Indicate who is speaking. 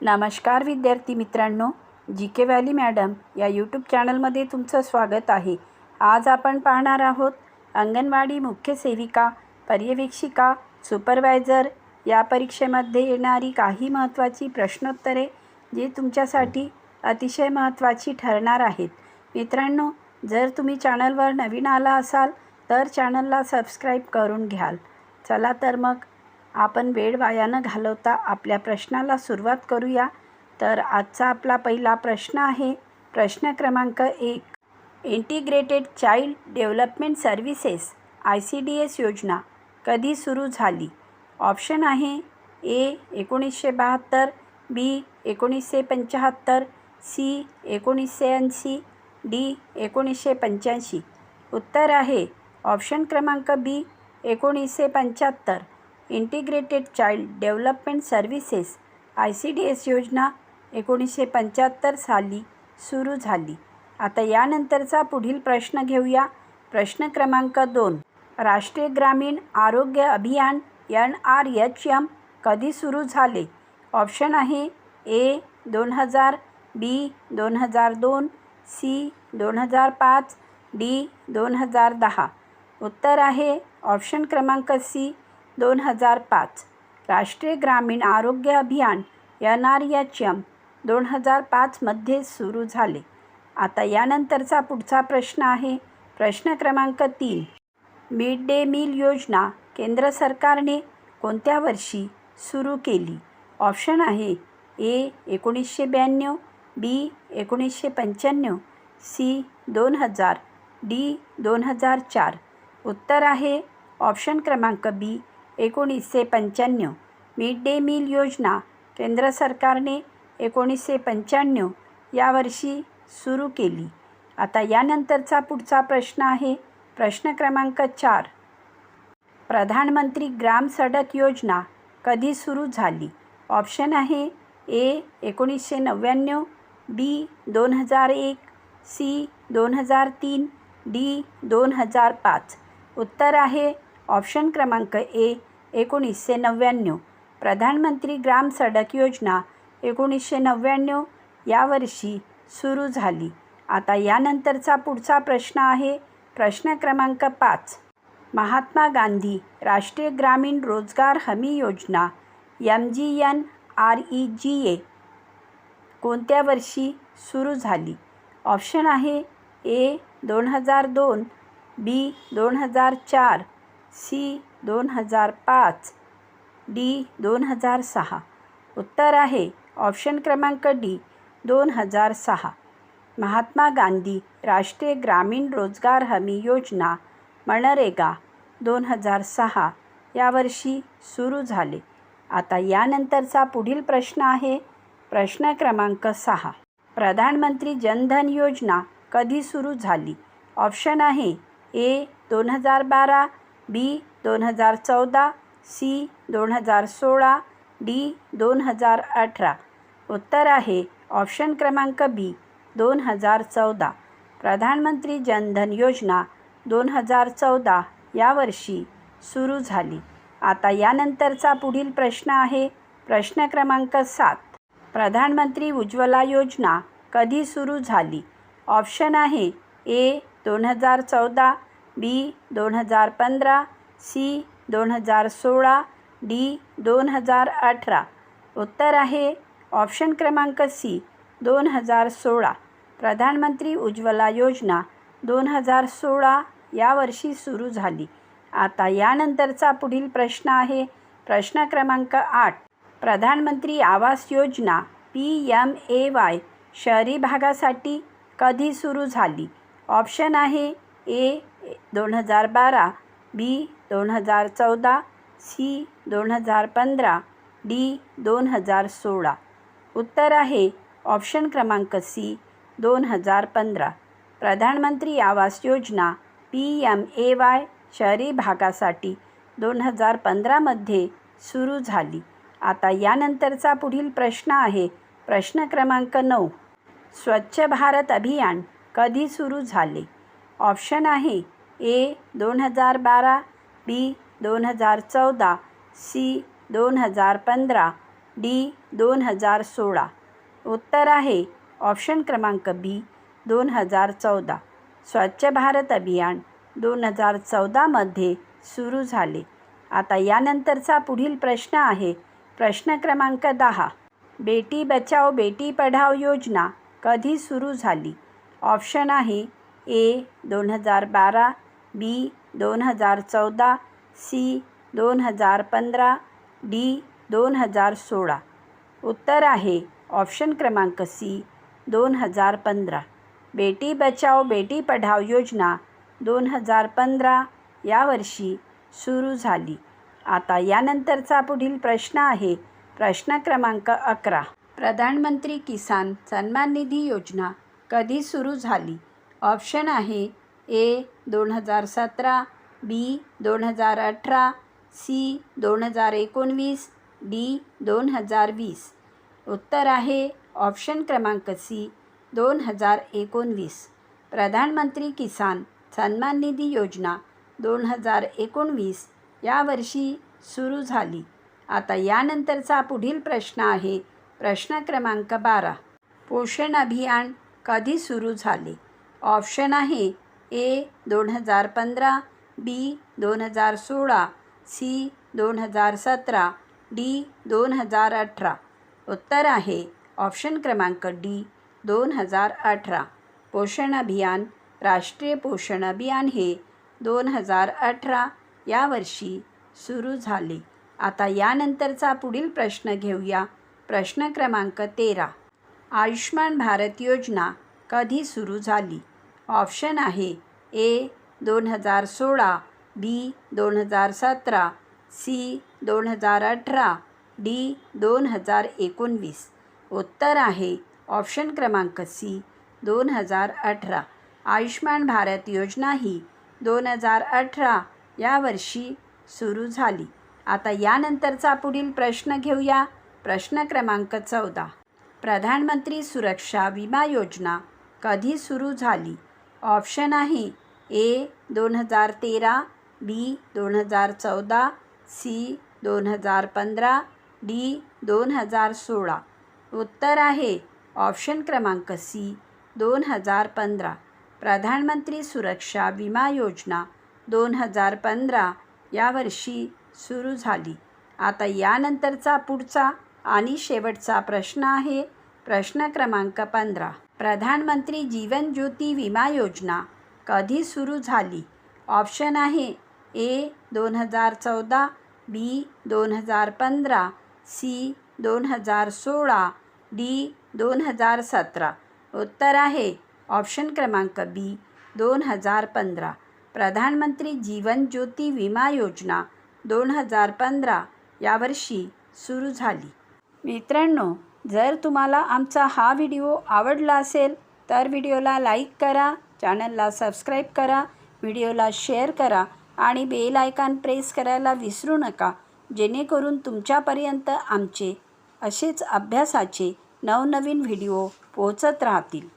Speaker 1: नमस्कार विद्यार्थी मित्रांनो जी के व्हॅली मॅडम या यूट्यूब चॅनलमध्ये तुमचं स्वागत आहे. आज आपण पाहणार आहोत अंगणवाडी मुख्य सेविका पर्यवेक्षिका सुपरवायझर या परीक्षेमध्ये येणारी काही महत्त्वाची प्रश्नोत्तरे जी तुमच्यासाठी अतिशय महत्त्वाची ठरणार आहेत. मित्रांनो जर तुम्ही चॅनलवर नवीन आला असाल तर चॅनलला सबस्क्राईब करून घ्याल. चला तर मग आपण वेळ वाया न घालवता आपल्या प्रश्नाला सुरुवात करूया. तर आजचा आपला पहिला प्रश्न आहे. प्रश्न क्रमांक एक. Integrated child development services I C D S योजना कधी सुरू झाली? ऑप्शन आहे ए एकोणीसशे बहात्तर बी एकोणीसशे पंच्याहत्तर सी एकोणीसशे ऐंशी डी एकोणीसशे पंच्याऐंशी. उत्तर आहे. ऑप्शन क्रमांक बी एकोणीसशे पंच्याहत्तर. Integrated child development services I C D S योजना एकोणीसशे पंच्याहत्तर साली सुरू झाली. आता यानंतरचा पुढील प्रश्न घेऊया. प्रश्न क्रमांक दोन. राष्ट्रीय ग्रामीण आरोग्य अभियान एन आर एच एम कधी सुरू झाले? ऑप्शन आहे ए दोन हजार बी दोन हजार दोन सी दोन हजार पाच डी दोन हजार दहा. उत्तर आहे ऑप्शन क्रमांक सी. दोन हजार पाच. राष्ट्रीय ग्रामीण आरोग्य अभियान एन आर एच एम दोन हजार पाचमध्ये सुरू झाले. आता यानंतरचा पुढचा प्रश्न आहे. प्रश्न क्रमांक तीन. मिड डे मील योजना केंद्र सरकारने कोणत्या वर्षी सुरू केली? ऑप्शन आहे ए एकोणीसशे ब्याण्णव बी एकोणीसशे पंच्याण्णव सी दोन हजार डी दोन हजार चार. उत्तर आहे ऑप्शन क्रमांक बी एकोणीसशे पंच्याण्णव. मिड डे मील योजना केंद्र सरकारने एकोणीसशे पंच्याण्णव या वर्षी सुरू केली. आता यानंतरचा पुढचा प्रश्न आहे. प्रश्न क्रमांक चार. प्रधानमंत्री ग्राम सडक योजना कधी सुरू झाली? ऑप्शन आहे ए एकोणीसशे नव्याण्णव बी दोन हजार एक सी दोन हजार तीन डी दोन हजार पाच. उत्तर आहे ऑप्शन क्रमांक ए एकोणीसशे नव्याण्णव. प्रधानमंत्री ग्राम सडक योजना एकोणीसशे नव्याण्णव या वर्षी सुरू झाली. आता यानंतरचा पुढचा प्रश्न आहे प्रश्न क्रमांक पाच. महात्मा गांधी राष्ट्रीय ग्रामीण रोजगार हमी योजना M G N R E G A कोणत्या वर्षी सुरू झाली? ऑप्शन आहे ए दोन हजार दोन बी दोन हजार चार. सी दोन हजार पाच डी दोन हजार सहा. उत्तर आहे ऑप्शन क्रमांक डी दोन हजार सहा. महात्मा गांधी राष्ट्रीय ग्रामीण रोजगार हमी योजना मनरेगा दोन हजार सहा यावर्षी सुरू झाले. आता यानंतरचा पुढील प्रश्न आहे. प्रश्न क्रमांक सहा. प्रधानमंत्री जनधन योजना कधी सुरू झाली? ऑप्शन आहे ए दोन हजार बारा बी दोन हजार चौदा सी दोन हजार सोळा डी दोन हजार अठरा. उत्तर आहे ऑप्शन क्रमांक बी दोन हजार चौदा. प्रधानमंत्री जनधन योजना दोन हजार चौदा या वर्षी सुरू झाली. आता यानंतरचा पुढील प्रश्न आहे. प्रश्न क्रमांक सात. प्रधानमंत्री उज्ज्वला योजना कधी सुरू झाली? ऑप्शन आहे ए दोन हजार चौदा बी दोन हजार पंधरा सी दोन हजार सोळा डी दोन हजार अठरा. उत्तर आहे ऑप्शन क्रमांक सी दोन हजार सोळा. प्रधानमंत्री उज्ज्वला योजना दोन हजार सोळा यावर्षी सुरू झाली. आता यानंतरचा पुढील प्रश्न आहे. प्रश्न क्रमांक आठ प्रधानमंत्री Awas Yojana P M A Y शहरी भागासाठी कधी सुरू झाली? ऑप्शन आहे ए दोन हजार बारा बी दोन हजार चौदा सी दोन हजार पंधरा डी दोन हजार सोळा. उत्तर आहे ऑप्शन क्रमांक सी दोन हजार पंधरा. प्रधानमंत्री Awas Yojana P M A Y शहरी भागासाठी दोन हजार पंधरामध्ये सुरू झाली. आता यानंतरचा पुढील प्रश्न आहे प्रश्न क्रमांक नऊ. स्वच्छ भारत अभियान कधी सुरू झाले? ऑप्शन आहे ए दोन हजार बारा बी दोन हजार चौदा सी दोन हजार पंधरा डी दोन हजार सोळा. उत्तर आहे ऑप्शन क्रमांक बी दोन हजार चौदा. स्वच्छ भारत अभियान दोन हजार चौदामध्ये सुरू झाले. आता यानंतरचा पुढील प्रश्न आहे. प्रश्न क्रमांक दहा. बेटी बचाओ बेटी पढाओ योजना कधी सुरू झाली? ऑप्शन आहे ए दोन हजार बारा बी दोन हजार चौदा सी दोन हजार पंधरा डी दोन हजार सोळा. उत्तर आहे ऑप्शन क्रमांक सी दोन हजार पंधरा. बेटी बचाओ बेटी पढाओ योजना दोन हजार पंधरा यावर्षी सुरू झाली. आता यानंतरचा पुढील प्रश्न आहे. प्रश्न क्रमांक अकरा. प्रधानमंत्री किसान सन्मान निधी योजना कधी सुरू झाली? ऑप्शन आहे ए दोन हजार सतरा बी दोन हजार अठरा सी दोन हजार एकोणवीस डी दोन हजार वीस. उत्तर आहे ऑप्शन क्रमांक सी दोन हजार एकोणवीस. प्रधानमंत्री किसान सन्मान निधी योजना दोन हजार एकोणवीस यावर्षी सुरू झाली. आता यानंतरचा पुढील प्रश्न आहे प्रश्न क्रमांक बारा. पोषण अभियान कधी सुरू झाले? ऑप्शन आहे ए दोन हजार पंधरा बी दोन हजार सोळा सी दोन हजार सतरा डी दोन हजार अठरा. उत्तर आहे ऑप्शन क्रमांक डी दोन हजार अठरा. पोषण अभियान राष्ट्रीय पोषण अभियान हे दोन हजार अठरा यावर्षी सुरू झाले. आता यानंतरचा पुढील प्रश्न घेऊया. प्रश्न क्रमांक तेरा. आयुष्मान भारत योजना कधी सुरू झाली? ऑप्शन आहे ए दोन हजार सोळा बी दोन हजार सतरा सी दोन हजार अठरा डी दोन हजार एकोणवीस. उत्तर आहे ऑप्शन क्रमांक सी दोन हजार अठरा. आयुष्मान भारत योजना ही दोन हजार अठरा या वर्षी सुरू झाली. आता यानंतरचा पुढील प्रश्न घेऊया. प्रश्न क्रमांक चौदा. प्रधानमंत्री सुरक्षा विमा योजना कधी सुरू झाली? ऑप्शन आहे ए दोन हजार तेरा बी दोन हजार चौदा सी दोन हजार पंधरा डी दोन हजार सोळा. उत्तर आहे ऑप्शन क्रमांक सी दोन हजार पंधरा. प्रधानमंत्री सुरक्षा विमा योजना दोन हजार पंधरा यावर्षी सुरू झाली. आता यानंतरचा पुढचा आणि शेवटचा प्रश्न आहे प्रश्न क्रमांक पंधरा. प्रधानमंत्री जीवन ज्योती विमा योजना कधी सुरू झाली? ऑप्शन आहे ए दोन हजार चौदा बी दोन हजार पंधरा सी दोन हजार सोळा डी दोन हजार सतरा. उत्तर आहे ऑप्शन क्रमांक बी दोन हजार पंधरा. प्रधानमंत्री जीवन ज्योती विमा योजना दोन हजार पंधरा यावर्षी सुरू झाली. मित्रांनो जर तुम्हाला आमचा हा व्हिडिओ आवडला असेल तर व्हिडिओला लाईक करा चॅनलला सबस्क्राईब करा व्हिडिओला शेअर करा आणि बेल आयकॉन प्रेस करायला विसरू नका जेणेकरून तुमच्यापर्यंत आमचे असेच अभ्यासाचे नवनवीन व्हिडिओ पोहोचत राहतील.